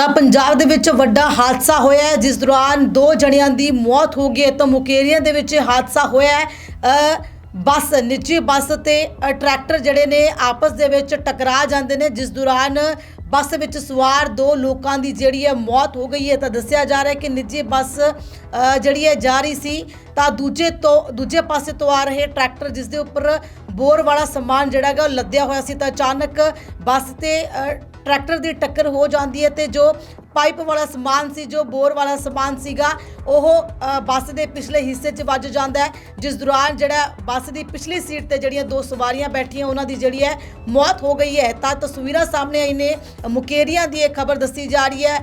ਤਾਂ ਪੰਜਾਬ ਦੇ ਵਿੱਚ ਵੱਡਾ ਹਾਦਸਾ ਹੋਇਆ ਹੈ, ਜਿਸ ਦੌਰਾਨ ਦੋ ਜਣਿਆਂ ਦੀ ਮੌਤ ਹੋ ਗਈ ਹੈ। ਤਾਂ ਮੁਕੇਰੀਆਂ ਦੇ ਵਿੱਚ ਹਾਦਸਾ ਹੋਇਆ ਹੈ। ਬੱਸ, ਨਿੱਜੀ ਬੱਸ ਤੇ ਟਰੈਕਟਰ ਜਿਹੜੇ ਨੇ ਆਪਸ ਦੇ ਵਿੱਚ ਟਕਰਾ ਜਾਂਦੇ ਨੇ, ਜਿਸ ਦੌਰਾਨ ਬੱਸ ਵਿੱਚ ਸਵਾਰ ਦੋ ਲੋਕਾਂ ਦੀ ਜਿਹੜੀ ਹੈ ਮੌਤ ਹੋ ਗਈ ਹੈ। ਤਾਂ ਦੱਸਿਆ ਜਾ ਰਿਹਾ ਹੈ ਕਿ ਨਿੱਜੀ ਬੱਸ ਜਿਹੜੀ ਹੈ ਜਾ ਰਹੀ ਸੀ, ਤਾਂ ਦੂਜੇ ਤੋਂ, ਦੂਜੇ ਪਾਸੇ ਤੋਂ ਆ ਰਹੇ ਟਰੈਕਟਰ, ਜਿਸ ਦੇ ਉੱਪਰ ਬੋਰ ਵਾਲਾ ਸਮਾਨ ਜਿਹੜਾ ਹੈਗਾ ਉਹ ਲੱਦਿਆ ਹੋਇਆ ਸੀ। ਤਾਂ ਅਚਾਨਕ ਬੱਸ ਤੇ ਟਰੈਕਟਰ ਦੀ ਟੱਕਰ ਹੋ ਜਾਂਦੀ ਹੈ ਤੇ ਜੋ ਪਾਈਪ ਵਾਲਾ ਸਮਾਨ ਸੀ, ਜੋ ਬੋਰ ਵਾਲਾ ਸਮਾਨ ਸੀਗਾ, ਉਹ ਬੱਸ ਦੇ ਪਿਛਲੇ ਹਿੱਸੇ 'ਚ ਵੱਜ ਜਾਂਦਾ ਹੈ, ਜਿਸ ਦੌਰਾਨ ਜਿਹੜਾ ਬੱਸ ਦੀ ਪਿਛਲੀ ਸੀਟ ਤੇ ਜਿਹੜੀਆਂ ਦੋ ਸਵਾਰੀਆਂ ਬੈਠੀਆਂ, ਉਹਨਾਂ ਦੀ ਜਿਹੜੀ ਹੈ ਮੌਤ ਹੋ ਗਈ ਹੈ। ਤਾਂ ਤਸਵੀਰਾਂ ਸਾਹਮਣੇ ਆਈ ਨੇ। ਮੁਕੇਰੀਆਂ ਦੀ ਇਹ ਖਬਰ ਦੱਸੀ ਜਾ ਰਹੀ ਹੈ।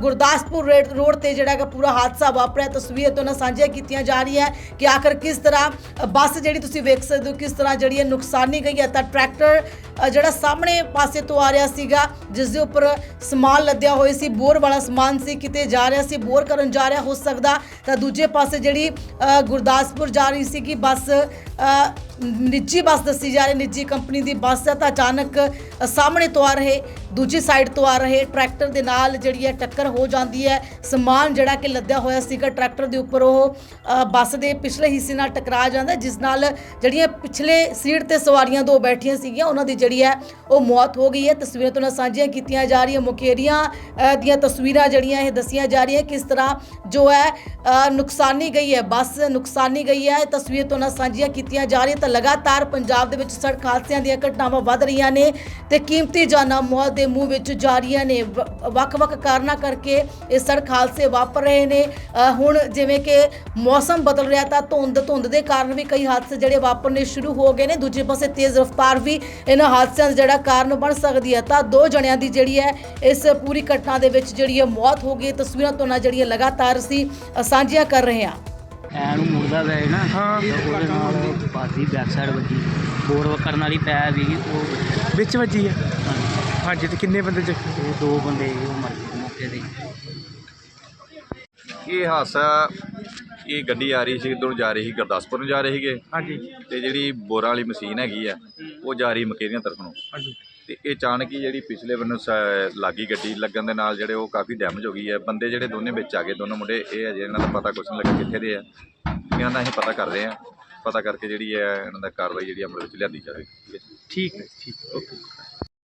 ਗੁਰਦਾਸਪੁਰ ਰੇਡ- ਰੋਡ ਤੇ ਜਿਹੜਾ ਹੈਗਾ ਪੂਰਾ ਹਾਦਸਾ ਵਾਪਰਿਆ। ਤਸਵੀਰ ਤੋਂ ਨਾਲ ਸਾਂਝੀਆਂ ਕੀਤੀਆਂ ਜਾ ਰਹੀਆਂ ਹੈ ਕਿ ਆਖਰ ਕਿਸ ਤਰ੍ਹਾਂ ਬੱਸ ਜਿਹੜੀ ਤੁਸੀਂ ਵੇਖ ਸਕਦੇ ਹੋ, ਕਿਸ ਤਰ੍ਹਾਂ ਜਿਹੜੀ ਹੈ ਨੁਕਸਾਨੀ ਗਈ ਹੈ। ਤਾਂ ਟਰੈਕਟਰ ਜਿਹੜਾ ਸਾਹਮਣੇ ਪਾਸੇ ਤੋਂ ਆ ਰਿਹਾ ਸੀਗਾ, ਜਿਸ ਦੇ ਉੱਪਰ ਸਮਾਨ ਲੱਦਿਆ ਹੋਇਆ ਸੀ, ਬੋਰ ਵਾਲਾ ਸਮਾਨ ਸੀ, ਕਿਤੇ ਜਾ ਰਿਹਾ ਸੀ, ਬੋਰ ਕਰਨ ਜਾ ਰਿਹਾ, ਹੋ ਸਕਦਾ। ਤਾਂ ਦੂਜੇ ਪਾਸੇ ਜਿਹੜੀ ਗੁਰਦਾਸਪੁਰ ਜਾ ਰਹੀ ਸੀ ਕਿ ਬੱਸ ਨਿੱਜੀ ਬੱਸ ਦੱਸੀ ਜਾ ਰਹੀ, ਨਿੱਜੀ ਕੰਪਨੀ ਦੀ ਬੱਸ ਹੈ ਤਾਂ ਅਚਾਨਕ ਸਾਹਮਣੇ ਤੋਂ ਆ ਰਹੇ, ਦੂਜੀ ਸਾਈਡ ਤੋਂ ਆ ਰਹੇ, ਟਰੈਕਟਰ ਦੇ ਨਾਲ ਜਿਹੜੀ ਹੈ ਟੱਕਰ ਹੋ ਜਾਂਦੀ ਹੈ। ਸਮਾਨ ਜਿਹੜਾ ਕਿ ਲੱਦਿਆ ਹੋਇਆ ਸੀਗਾ ਟਰੈਕਟਰ ਦੇ ਉੱਪਰ, ਉਹ ਬੱਸ ਦੇ ਪਿਛਲੇ ਹਿੱਸੇ ਨਾਲ ਟਕਰਾ ਜਾਂਦਾ, ਜਿਸ ਨਾਲ ਜਿਹੜੀਆਂ ਪਿਛਲੇ ਸੀਟ ਤੇ ਸਵਾਰੀਆਂ ਦੋ ਬੈਠੀਆਂ ਸੀਗੀਆਂ, ਉਹਨਾਂ ਦੀ ਜਿਹੜੀ ਹੈ ਉਹ ਮੌਤ ਹੋ ਗਈ ਹੈ। ਤਸਵੀਰਾਂ ਤੋਂ ਸਾਂਝੀਆਂ ਕੀਤੀਆਂ ਜਾ ਰਹੀਆਂ, ਮੁਕੇਰੀਆਂ ਦੀਆਂ ਤਸਵੀਰਾਂ ਜਿਹੜੀਆਂ ਇਹ ਦੱਸੀਆਂ ਜਾ ਰਹੀਆਂ, ਕਿਸ ਤਰ੍ਹਾਂ ਜੋ ਹੈ ਨੁਕਸਾਨੀ ਗਈ ਹੈ, ਬੱਸ ਨੁਕਸਾਨੀ ਗਈ ਹੈ, ਤਸਵੀਰ ਤੋਂ ਸਾਂਝੀਆਂ ਕੀਤੀਆਂ ਜਾ ਰਹੀਆਂ ਤਾਂ ਲਗਾਤਾਰ ਪੰਜਾਬ ਦੇ ਵਿੱਚ ਸੜਕ ਹਾਦਸਿਆਂ ਦੀਆਂ ਘਟਨਾਵਾਂ ਵੱਧ ਰਹੀਆਂ ਨੇ ਤੇ ਕੀਮਤੀ ਜਾਨਾਂ ਮੌਤ ਦੇ ਮੂੰਹ ਵਿੱਚ ਜਾ ਰਹੀਆਂ ਨੇ। ਵੱਖ-ਵੱਖ ਕਾਰਨਾਂ ਕਰਕੇ ਇਹ ਸੜਕ ਹਾਦਸੇ ਵਾਪਰ ਰਹੇ ਨੇ। ਹੁਣ ਜਿਵੇਂ ਕਿ ਮੌਸਮ ਬਦਲ ਰਿਹਾ ਤਾਂ ਧੁੰਦ ਧੁੰਦ ਦੇ ਕਾਰਨ ਵੀ ਕਈ ਹਾਦਸੇ ਜਿਹੜੇ ਵਾਪਰਨੇ ਸ਼ੁਰੂ ਹੋ ਗਏ ਨੇ। ਦੂਜੇ ਪਾਸੇ ਤੇਜ਼ ਰਫ਼ਤਾਰ ਵੀ ਇਹਨਾਂ ਹਾਦਸਿਆਂ ਦਾ ਜਿਹੜਾ ਕਾਰਨ ਬਣ ਸਕਦੀ ਹੈ। ਤਾਂ ਦੋ ਜਣਿਆਂ ਦੀ ਜਿਹੜੀ ਹੈ ਇਸ ਪੂਰੀ ਘਟਨਾ ਦੇ ਵਿੱਚ ਜਿਹੜੀ ਹੈ ਮੌਤ ਹੋ ਗਈ। ਤਸਵੀਰਾਂ ਤੋਂ ਨਾਲ ਜਿਹੜੀਆਂ ਲਗਾਤਾਰ ਅਸੀਂ ਸਾਂਝੀਆਂ ਕਰ ਰਹੇ ਹਾਂ। ਐ ਨੂੰ ਮੁੜਦਾ ਪਿਆ ਸੀ ਨਾ ਹਾਂ। ਉਹਦੇ ਨਾਲ ਬਾਦੀ ਬੈਕ ਸਾਈਡ ਵੱਜੀ। ਬੋਰ ਕਰਨ ਵਾਲੀ ਪੈ ਵੀ ਉਹ ਵਿੱਚ ਵੱਜੀ ਆ? ਹਾਂਜੀ, ਤੇ ਕਿੰਨੇ ਬੰਦੇ ਜ਼ਖਮੀ ਦੋ ਬੰਦੇ ਸੀ, ਉਹ ਮਰ ਗਏ ਮੌਕੇ ਤੇ। ਹੀ। ਇਹ ਹਾਦਸਾ ਇਹ ਗੱਡੀ ਆ ਰਹੀ ਸੀ ਇੱਧਰੋਂ ਜਾ ਰਹੀ ਸੀ? ਗੁਰਦਾਸਪੁਰ ਨੂੰ ਜਾ ਰਹੇ ਸੀਗੇ। ਹਾਂਜੀ। ਤੇ ਜਿਹੜੀ ਬੋਰਾਂ ਵਾਲੀ ਮਸ਼ੀਨ ਹੈਗੀ ਆ ਉਹ ਜਾ ਰਹੀ ਮਕੇਰੀਆਂ ਤਰਫ ਨੂੰ। ਹਾਂਜੀ। ਤੇ ਇਹ ਅਚਾਨਕ ਹੀ ਜਿਹੜੀ ਪਿਛਲੇ ਬੰਨੋਂ ਸ- ਲੱਗੀ ਗੱਡੀ ਲੱਗਣ ਦੇ ਨਾਲ ਜਿਹੜੇ ਉਹ ਕਾਫੀ ਡੈਮੇਜ ਹੋ ਗਈ ਹੈ। ਬੰਦੇ ਜਿਹੜੇ ਦੋਨੇ ਵਿੱਚ ਆ ਗਏ, ਦੋਨੋਂ ਮੁੰਡੇ, ਇਹ ਅਜੇ ਇਹਨਾਂ ਦਾ ਪਤਾ ਕੁਛ ਨਹੀਂ ਲੱਗਾ ਕਿੱਥੇ ਦੇ ਆ। ਇਹਨਾਂ ਦਾ ਅਸੀਂ ਪਤਾ ਕਰ ਰਹੇ ਆ ਪਤਾ ਕਰਕੇ ਜਿਹੜੀ ਹੈ, ਇਹਨਾਂ ਦਾ ਕਾਰਵਾਈ ਜਿਹੜੀ ਅਮਲ ਵਿੱਚ ਲਿਆਂਦੀ ਜਾਵੇ ਠੀਕ ਹੈ, ਠੀਕ ਓਕੇ।